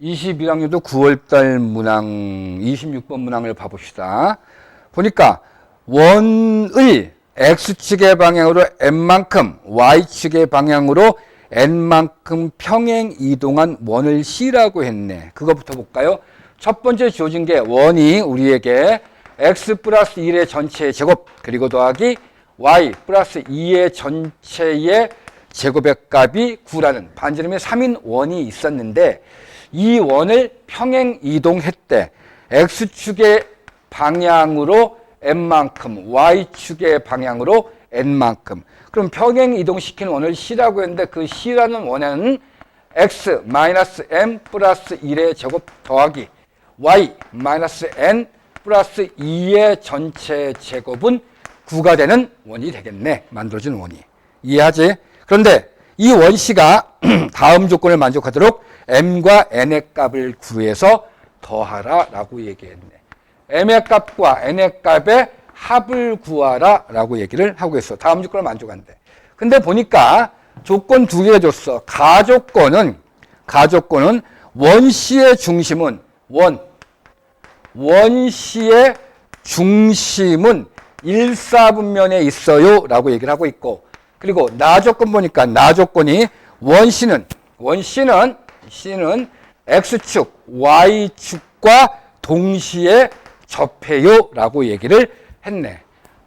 21학년도 9월달 문항 26번 문항을 봐봅시다. 보니까 원의 x축의 방향으로 n만큼 y축의 방향으로 n만큼 평행 이동한 원을 C라고 했네. 그거부터 볼까요? 첫 번째 주어진 게 원이 우리에게 x 플러스 1의 전체의 제곱 그리고 더하기 y 플러스 2의 전체의 제곱의 값이 9라는 반지름의 3인 원이 있었는데 이 원을 평행 이동했대. x축의 방향으로 n만큼, y축의 방향으로 n만큼. 그럼 평행 이동시키는 원을 c라고 했는데 그 c라는 원에는 x 마이너스 m 플러스 1의 제곱 더하기 y 마이너스 n 플러스 2의 전체 제곱은 9가 되는 원이 되겠네. 만들어진 원이. 이해하지? 그런데 이 원씨가 다음 조건을 만족하도록 m과 n의 값을 구해서 더하라 라고 얘기했네. m의 값과 n의 값의 합을 구하라 라고 얘기를 하고 있어. 다음 조건을 만족한대. 근데 보니까 조건 두 개가 줬어. 가조건은, 가조건은 원씨의 중심은 원, 원시의 중심은 일사분면에 있어요 라고 얘기를 하고 있고 그리고 나 조건 보니까 나 조건이 원시는 원시는 C는 X축, Y축과 동시에 접해요 라고 얘기를 했네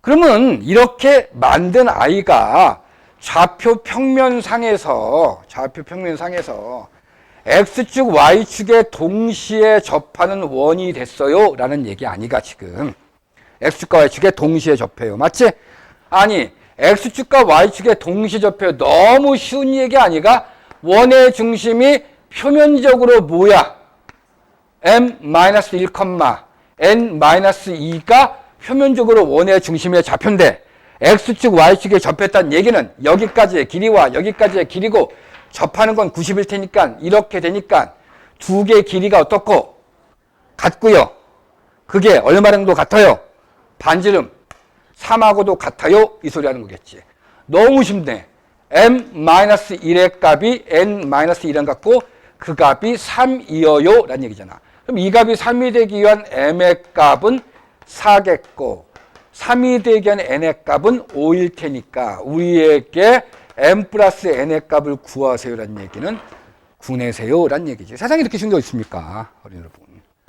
그러면 이렇게 만든 아이가 좌표 평면상에서 좌표 평면상에서 X축, Y축에 동시에 접하는 원이 됐어요. 라는 얘기 아니가, 지금. X축과 Y축에 동시에 접해요. 맞지? 아니, X축과 Y축에 동시에 접해요. 너무 쉬운 얘기 아니가? 원의 중심이 표면적으로 뭐야? m-1, n-2가 표면적으로 원의 중심에 잡힌대. X축, Y축에 접했다는 얘기는 여기까지의 길이와 여기까지의 길이고 접하는 건 90일 테니까 이렇게 되니까 두 개의 길이가 어떻고 같고요. 그게 얼마 정도 같아요? 반지름 3하고도 같아요? 이 소리 하는 거겠지. 너무 쉽네. m-1의 값이 n-1랑 같고 그 값이 3이어요 라는 얘기잖아. 그럼 이 값이 3이 되기 위한 m의 값은 4겠고 3이 되기 위한 n의 값은 5일 테니까 우리에게 m 플러스 n의 값을 구하세요라는 얘기는 구내세요라는 얘기죠. 세상에 이렇게 쉬운 게 있습니까? 어린 여러분.